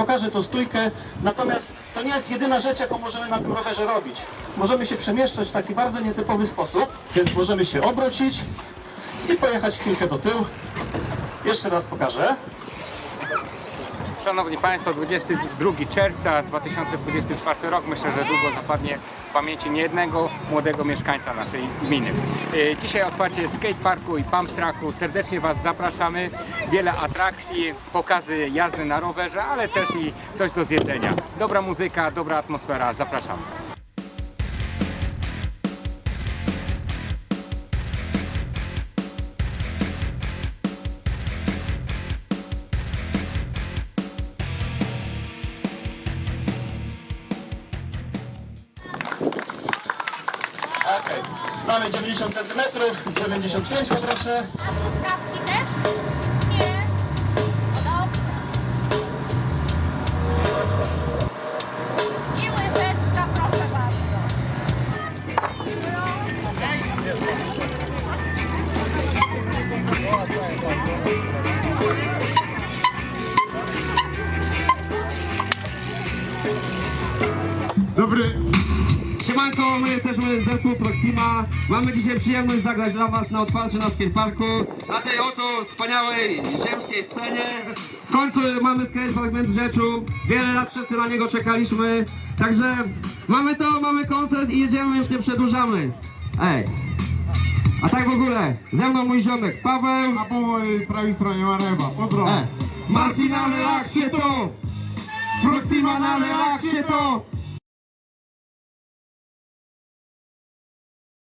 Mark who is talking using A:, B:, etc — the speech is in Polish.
A: pokażę tą stójkę, natomiast to nie jest jedyna rzecz, jaką możemy na tym rowerze robić. Możemy się przemieszczać w taki bardzo nietypowy sposób, więc możemy się obrócić i pojechać chwilkę do tyłu. Jeszcze raz pokażę.
B: Szanowni Państwo, 22 czerwca 2024 rok myślę, że długo zapadnie w pamięci niejednego młodego mieszkańca naszej gminy. E, Dzisiaj otwarcie skateparku i pump tracku. Serdecznie Was zapraszamy. Wiele atrakcji, pokazy jazdy na rowerze, ale też i coś do zjedzenia. Dobra muzyka, dobra atmosfera. Zapraszamy.
A: Okej, mamy 90 cm, 95 poproszę.
C: Kawki też? Nie. No dobrze. I łyżeczka, proszę bardzo.
D: Dobry. Siemanko, my jesteśmy zespół Proxima. Mamy dzisiaj przyjemność zagrać dla Was na otwarciu na skateparku. Na tej oto wspaniałej ziemskiej scenie. W końcu mamy skatepark w Międzyrzeczu. Wiele lat wszyscy na niego czekaliśmy. Także mamy to, mamy koncert i jedziemy, już nie przedłużamy. Ej. A tak w ogóle, ze mną mój ziomek Paweł.
E: A po mojej prawej stronie Marema, pozdro.
D: E. Martina, relaksie to! Proxima na relaksie to!